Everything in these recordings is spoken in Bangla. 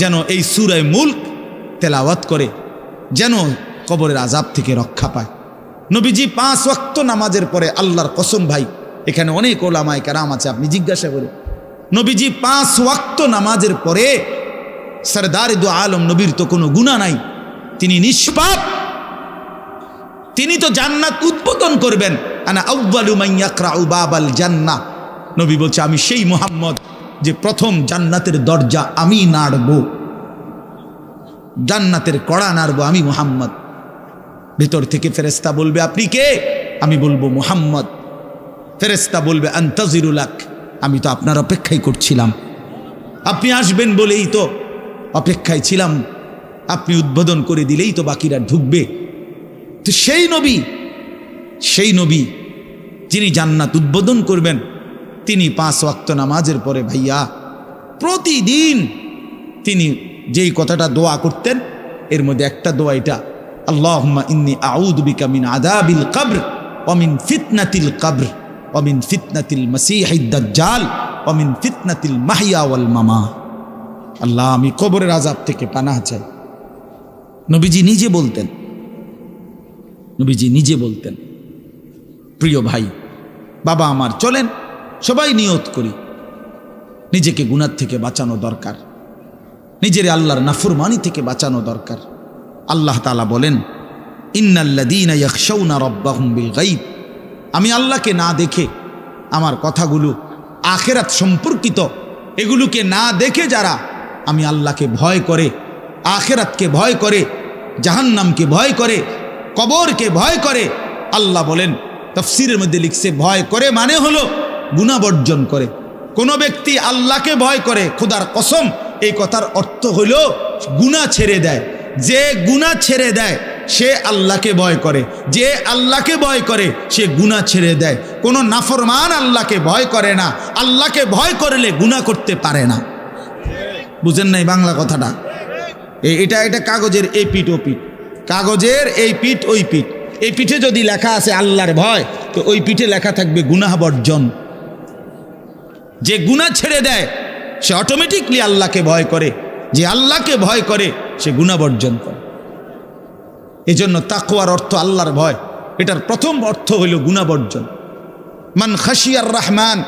যেন এই সুরায় মুল্ক তেলাওয়াত করে, যেন কবরের আজাব থেকে রক্ষা পায়। নবীজি পাঁচ ওয়াক্ত নামাজের পরে আল্লাহর কসম ভাই, এখানে অনেক ওলামায় কারাম আছে, আপনি জিজ্ঞাসা করে নবীজি পাঁচ ওয়াক্ত নামাজের পরে সরদার দু আলম নবীর তো কোনো গুণা নাই, তিনি নিষ্পাপ। তিনি তো জান্নাত উদ্বোধন করবেন। আনা আউ্বালু মাইয়াকরাউ বাবাল জান্নাহ। নবী বলছে, আমি সেই মোহাম্মদ যে প্রথম জান্নাতের দরজা আমি নাড়ব, জান্নাতের কড়া নাড়ব আমি মোহাম্মদ। ভেতর থেকে ফেরেস্তা বলবে, আপনি কে? আমি বলব, মোহাম্মদ। ফেরেস্তা বলবে আন্তাজিরুলাক আমি তো আপনার অপেক্ষাই করছিলাম। আপনি আসবেন বলেই তো অপেক্ষায় ছিলাম। আপনি উদ্বোধন করে দিলেই তো বাকিরা ঢুকবে। তো সেই নবী সেই নবী, যিনি জান্নাত উদ্বোধন করবেন তিনি পাঁচ ওয়াক্ত নামাজের পরে ভাইয়া প্রতিদিন তিনি যেই কথাটা দোয়া করতেন, এর মধ্যে একটা দোয়া এটা, আল্লাহুম্মা ইন্নি আউযু বিকা মিন আযাবিল কবর ওয়া মিন ফিতনাতিল কবর ওয়া মিন ফিতনাতিল মাসীহিদ দাজ্জাল ওয়া মিন ফিতনাতিল মাহইয়া ওয়াল মামা। আল্লাহ, আমি কবরের আজাব থেকে পানাহ চাই। নবীজি নিজে বলতেন, নবীজি নিজে বলতেন, প্রিয় ভাই, বাবা আমার চলেন সবাই নিয়ত করি। নিজেকে গুনার থেকে বাঁচানো দরকার। নিজের আল্লাহর নাফরমানি থেকে বাঁচানো দরকার। আল্লাহ তালা বলেন ইন্নাল্লাদিনা রব্বাহুম বিল গাইব আমি আল্লাহকে না দেখে আমার কথাগুলো আখেরাত সম্পর্কিত, এগুলোকে না দেখে যারা আমি আল্লাহকে ভয় করে, আখেরাতকে ভয় করে, জাহান্নামকে ভয় করে, কবরকে ভয় করে, আল্লাহ বলেন, তফসিরের মধ্যে লিখছে ভয় করে মানে হলো গুণাবর্জন করে। কোনো ব্যক্তি আল্লাহকে ভয় করে, খুদার কসম, এই কথার অর্থ হইল গুণা ছেড়ে দেয়। যে গুণা ছেড়ে দেয়, সে আল্লাহকে ভয় করে। যে আল্লাহকে ভয় করে, সে গুণা ছেড়ে দেয়। কোনো নাফরমান আল্লাহকে ভয় করে না। আল্লাহকে ভয় করলে গুণা করতে পারে না। বুঝেন নাই বাংলা কথাটা? এটা এটা কাগজের এই পিঠ ও পিঠ। কাগজের এই পিঠ, ওই পিঠ। এই পিঠে যদি লেখা আছে আল্লাহর ভয়, তো ওই পিঠে লেখা থাকবে গুনাহ বর্জন। যে গুনাহ ছেড়ে দেয়, সে অটোমেটিকলি আল্লাহকে ভয় করে। যে আল্লাহকে ভয় করে, সে গুনাহ বর্জন করে। এজন্য তাকওয়ার অর্থ আল্লাহর ভয়। এটার প্রথম অর্থ হইল গুনাহ বর্জন। মান খাসিয়ার রহমান,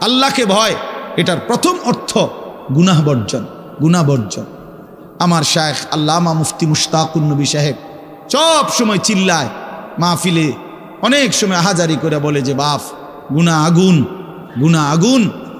আল্লাহকে ভয়, এটার প্রথম অর্থ গুনাহ বর্জন গুনাহ বর্জন। আমার শায়েখ আল্লামা মুফতি মুশতাকুর নবী সাহেব সব সময় চিল্লায়, মাহফিলে অনেক সময় হাজারি করে বলে যে, বাপ গুনা আগুন গুনা আগুন।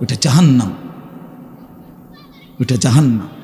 ওইটা জাহান্নাম। ওইটা জাহান্নাম।